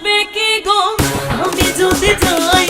বাঁচবে কি গো? আমি যদি যাই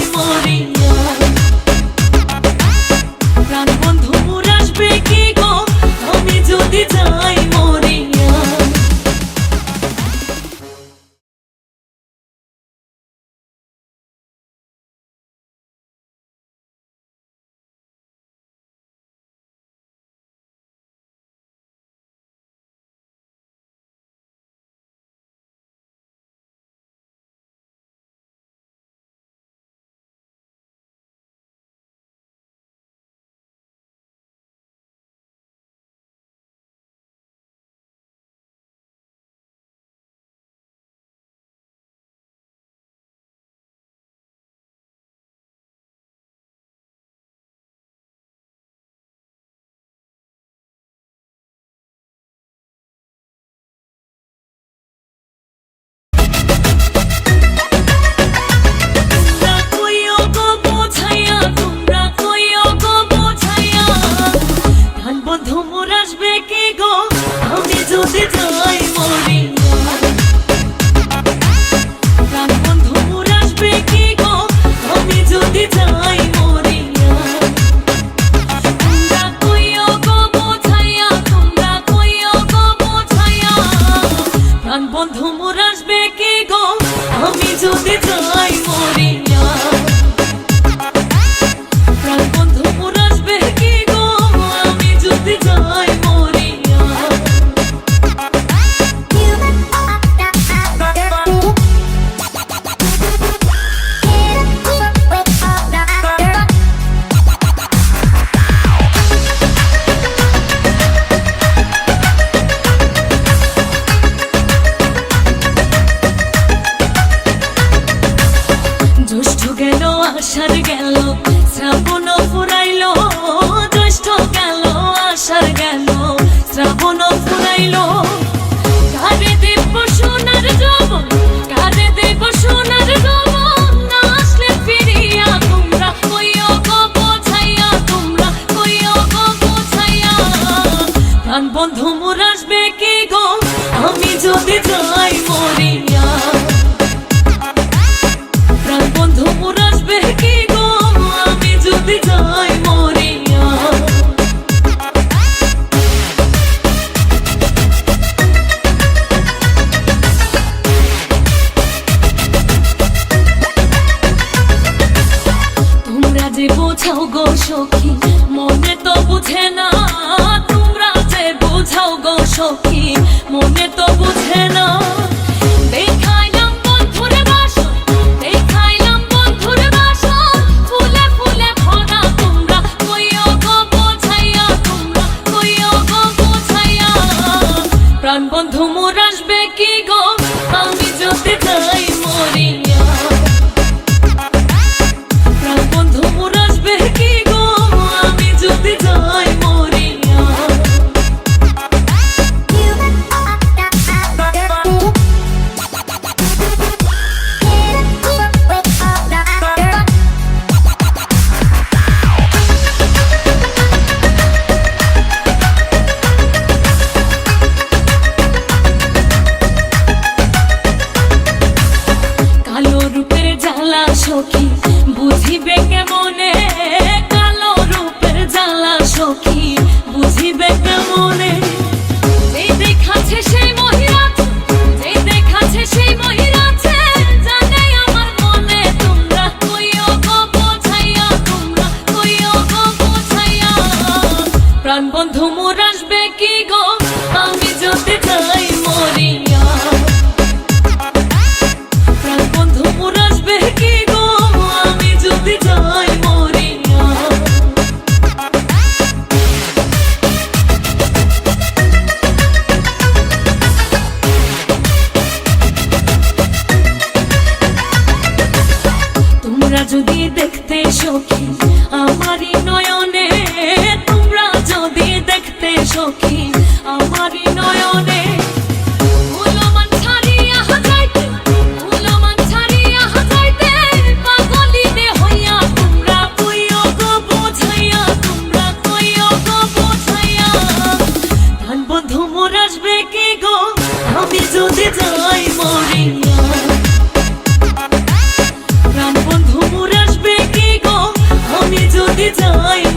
আমারই নয়নে তোমরা যদি দেখতে সখী আমারই নয়নে। আসবে গো? আমি যদি যাই মরিয়া। time.